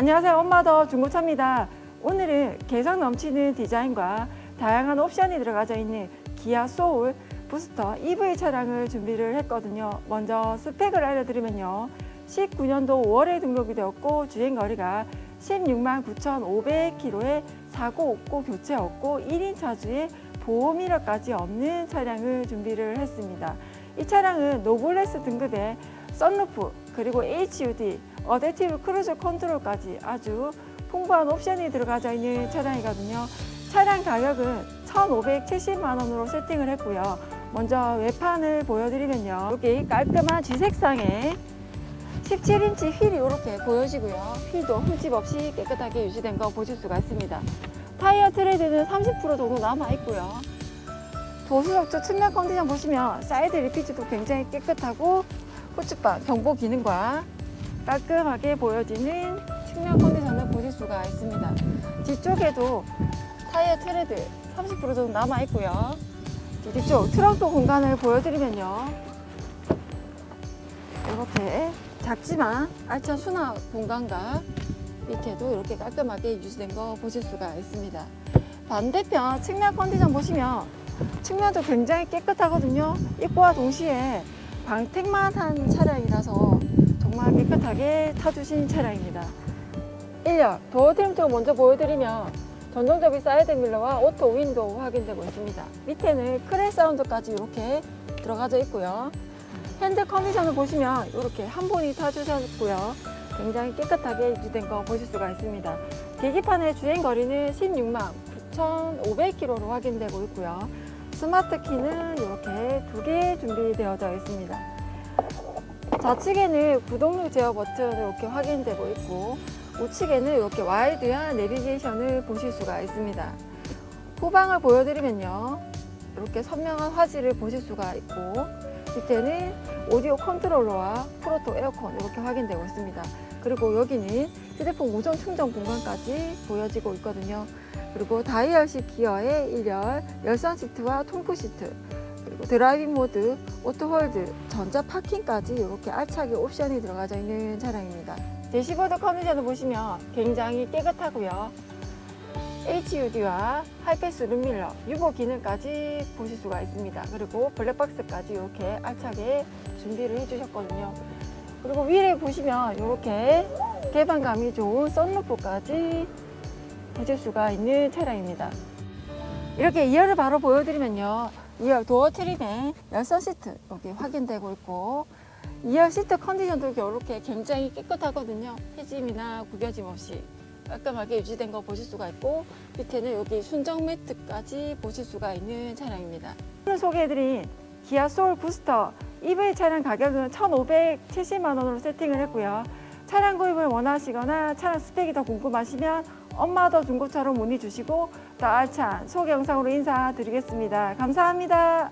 안녕하세요. 엄마더 중고차입니다. 오늘은 개성 넘치는 디자인과 다양한 옵션이 들어가져 있는 기아 소울 부스터 EV 차량을 준비를 했거든요. 먼저 스펙을 알려드리면요. 19년도 5월에 등록이 되었고 주행 거리가 16만 9,500km에 사고 없고 교체 없고 1인 차주에 보험 이력까지 없는 차량을 준비를 했습니다. 이 차량은 노블레스 등급의 썬루프 그리고 HUD, 어댑티브 크루즈 컨트롤까지 아주 풍부한 옵션이 들어가져 있는 차량이거든요. 차량 가격은 1,570만 원으로 세팅을 했고요. 먼저 외판을 보여드리면요. 이렇게 깔끔한 쥐색상에 17인치 휠이 이렇게 보여지고요. 휠도 흠집 없이 깨끗하게 유지된 거 보실 수가 있습니다. 타이어 트레드는 30% 정도 남아 있고요. 도수석조 측면 컨디션 보시면 사이드 리피즈도 굉장히 깨끗하고 후측방 경보 기능과 깔끔하게 보여지는 측면 컨디션을 보실 수가 있습니다. 뒤쪽에도 타이어 트레드 30% 정도 남아 있고요. 뒤쪽 트렁크 공간을 보여드리면요. 이렇게 작지만 알찬 수납 공간과 밑에도 이렇게 깔끔하게 유지된 거 보실 수가 있습니다. 반대편 측면 컨디션 보시면 측면도 굉장히 깨끗하거든요. 입고와 동시에 방택만 한 차량이라서 정말 깨끗하게 타주신 차량입니다. 1열 도어 트림 쪽 먼저 보여드리면 전동접이 사이드 밀러와 오토 윈도우 확인되고 있습니다. 밑에는 크레 사운드까지 이렇게 들어가져 있고요. 핸들 컨디션을 보시면 이렇게 한 분이 타주셨고요. 굉장히 깨끗하게 유지된 거 보실 수가 있습니다. 계기판의 주행 거리는 16만 9,500km로 확인되고 있고요. 스마트 키는 이렇게 두 개 준비되어져 있습니다. 좌측에는 구동력 제어 버튼 이렇게 확인되고 있고 우측에는 이렇게 와이드한 내비게이션을 보실 수가 있습니다. 후방을 보여드리면요. 이렇게 선명한 화질을 보실 수가 있고 밑에는 오디오 컨트롤러와 프로토 에어컨 이렇게 확인되고 있습니다. 그리고 여기는 휴대폰 무선 충전 공간까지 보여지고 있거든요. 그리고 다이얼식 기어의 1열, 열선 시트와 통풍 시트, 드라이빙 모드, 오토홀드, 전자 파킹까지 이렇게 알차게 옵션이 들어가져 있는 차량입니다. 대시보드 컨디션을 보시면 굉장히 깨끗하고요. HUD와 하이패스 룸밀러, 유보 기능까지 보실 수가 있습니다. 그리고 블랙박스까지 이렇게 알차게 준비를 해주셨거든요. 그리고 위에 보시면 이렇게 개방감이 좋은 썬루프까지 보실 수가 있는 차량입니다. 이렇게 2열을 바로 보여드리면요. 2열 도어 트림에 열선 시트 여기 확인되고 있고 2열 시트 컨디션도 이렇게 굉장히 깨끗하거든요. 해짐이나 구겨짐 없이 깔끔하게 유지된 거 보실 수가 있고 밑에는 여기 순정 매트까지 보실 수가 있는 차량입니다. 오늘 소개해드린 기아 소울 부스터 EV 차량 가격은 1,570만 원으로 세팅을 했고요. 차량 구입을 원하시거나 차량 스펙이 더 궁금하시면 엄마 더 중고차로 문의 주시고 더 알찬 소개 영상으로 인사드리겠습니다. 감사합니다.